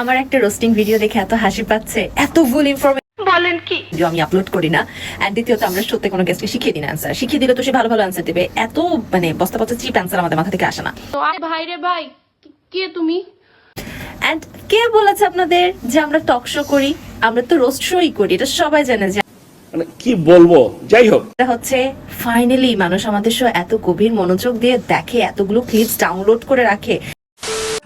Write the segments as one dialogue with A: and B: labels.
A: আমার একটা roasting video দেখে এত হাসি পাচ্ছে এত ভুল ইনফরমেশন
B: বলেন কি?
A: আমি আপলোড করি না। এন্ড দ্বিতীয়ত আমরা সত্যি কোনো গেস্টকে শিখিয়ে দিই না অ্যান্সার শিখিয়ে দিলে তো সে ভালো ভালো অ্যান্সার দেবে। এত মানে বস্তা বস্তা চিপ অ্যান্সার আমাদের মাথা থেকে আসে না।
B: তো আরে ভাই রে ভাই কে তুমি?
A: এন্ড কে বলেছে আপনাদের যে আমরা টক শো করি? আমরা তো রোস্ট শোই করি এটা সবাই জানে। যে
C: মানে কি বলব? যাই হোক।
A: এটা হচ্ছে ফাইনালি মানুষ আমাদের শো এত গভীর মনোযোগ দিয়ে দেখে এতগুলো ক্লিপস ডাউনলোড করে রাখে।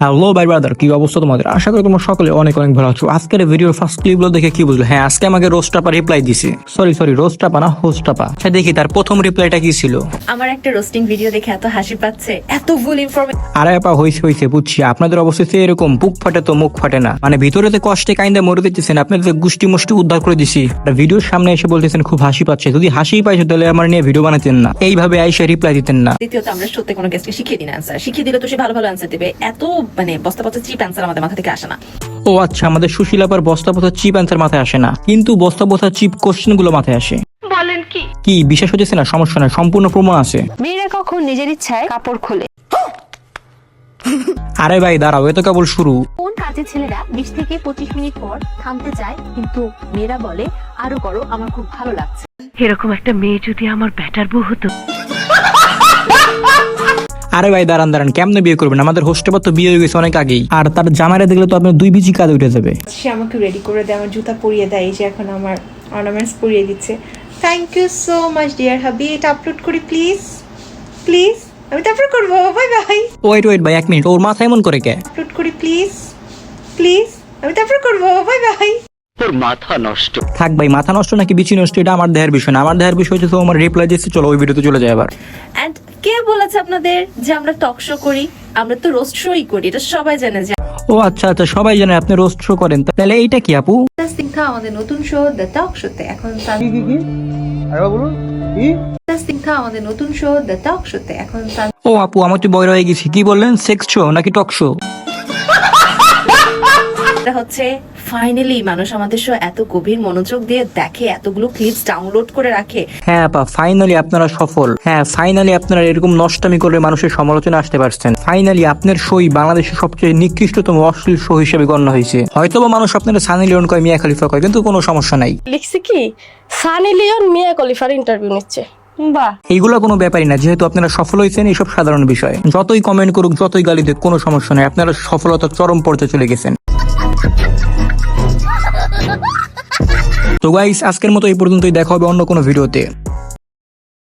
D: হ্যালো ভাই ব্রাদার কি অবস্থা তোমাদের? আশা করি তোমরা সকলে অনেক অনেক ভালো আছো। আজকের ভিডিওর ফার্স্ট ক্লিপগুলো দেখে কি বুঝলো? হ্যাঁ আজকে আমাকে রোস্টাপা রিপ্লাই দিছে। সরি সরি রোস্টাপা না হোস্টাপা আচ্ছা দেখি তার প্রথম রিপ্লাইটা কি ছিল?
A: আমার একটা রোস্টিং ভিডিও দেখে এত হাসি পাচ্ছে এত ভুল ইনফরমেশন
D: আরে আপা হইছে হইছে বুঝছি। আপনাদের অবস্থা তো এরকম বুক ফাটে তো মুখ ফাটে না। মানে ভিতরেতে কষ্টে কাইন্দা মরে দিচ্ছেন আপনাদের গুষ্টি মুষ্টি উদ্ধার করে দিছি আর ভিডিওর সামনে এসে বলতেছেন খুব হাসি পাচ্ছে। যদি হাসি পাইছে তাহলে আমার নিয়ে ভিডিও বানাতেন না। এইভাবে আইসা রিপ্লাই দিতেন না।
A: দ্বিতীয়ত আমরা সত্যি কোনো গেস্টকে শিখিয়ে দিই না অ্যান্সার শিখিয়ে দিলে তো সে ভালো ভালো অ্যান্সার দেবে। এত মানে বস্তা বস্তা চিপ অ্যান্সার আমাদের মাথা থেকে আসে না।
D: ও আচ্ছা আমাদের সুশীলাপার বস্তা পোথা চিপ অ্যান্সার মাথায় আসে না। কিন্তু বস্তা পোথা চিপ কোশ্চেনগুলো মাথায় আসে।
B: বলেন কি?
D: কি বিশ্বাস হচ্ছে না? সমস্যা না সম্পূর্ণ প্রমাণ আছে।
E: মেয়েরা কখন নিজের ইচ্ছায় কাপড় খোলে।
D: আরে ভাই দাঁড়াও এ তো কেবল শুরু।
E: কোন কাজে ছেলেরা বিশ থেকে পঁচিশ মিনিট পর থামতে চায়? কিন্তু মেয়েরা বলে আরও করো আমার খুব ভালো লাগছে।
B: এরকম একটা মেয়ে যদি আমার ব্যাটার বউ হতো।
D: আরে ভাই দাঁড়ান দাঁড়ান কেমনে বিয়ে করবেন? আমাদের হোস্টেল তো বিয়ে হয়ে গেছে অনেক আগেই। আর তার জামাইরা দেখলে তো আপনার দুই বিচি কাজে উঠে যাবে।
F: সে আমাকে রেডি করে দেয় আমার জুতা পরিয়ে দেয় এই যে এখন আমার অর্নামেন্টস পরিয়ে দিচ্ছে। Thank you so much dear hubby এটা আপলোড করি প্লিজ প্লিজ আমি তারপর করব বাই বাই
D: ওয়েট ওয়েট ভাই এক মিনিট ওর মাথা এমন করে কে?
F: আপলোড করি প্লিজ প্লিজ আমি তারপর করব বাই বাই
D: থাক ভাই মাথা নষ্ট নাকি বিচি নষ্ট এটা আমার দেহের বিষয় না। আমার দেহের বিষয় হচ্ছে তো আমার রিপ্লাই দিচ্ছে চলো ওই ভিডিওতে চলে যায় আবার।
A: এন্ড কে বলেছে আপনাদের যে আমরা টক শো করি? আমরা তো রোস্ট শোই করি এটা সবাই জানে যে
D: ও আচ্ছা আচ্ছা সবাই জানে আপনি রোস্ট শো করেন। তাহলে এইটা কি আপু?
F: সিংহা আমাদের নতুন শো দ্য টক শোতে এখন সিংহা আমাদের নতুন শো দ্য টক শোতে এখন
D: ও আপু আমার তো বয় হয়ে গেছি। কি বললেন? সেক্স শো নাকি টক শো
A: এটা হচ্ছে ফাইনালি মানুষ আমাদের শো এত গভীর মনোযোগ দিয়ে দেখে এতগুলো ক্লিপস ডাউনলোড করে রাখে।
D: হ্যাঁ আপা ফাইনালি আপনারা সফল। হ্যাঁ ফাইনালি আপনারা এরকম নষ্টামি করে মানুষের সমালোচনা আসতে পারছেন। ফাইনালি আপনার শোই বাংলাদেশের সবচেয়ে নিকৃষ্টতম অশ্লীল শো হিসেবে গণ্য হয়েছে। হয়তোবা মানুষ আপনারা সানি লিওন কয় মিয়া খালিফা কয় কিন্তু কোনো সমস্যা নাই।
G: লিখছে কি? Sunny Leone Mia Khalifa interview নিচ্ছে। বাহ।
D: এইগুলো কোনো ব্যাপারই না যেহেতু আপনারা সফল হয়েছেন এইসব সাধারণ বিষয়। যতই কমেন্ট করুক যতই গালি দেখ কোনো সমস্যা নেই। আপনারা সফলতার চরম পর্যায়ে চলে গেছেন। তো গাইস আজকের মতো এই পর্যন্তই। দেখা হবে অন্য কোনো ভিডিওতে।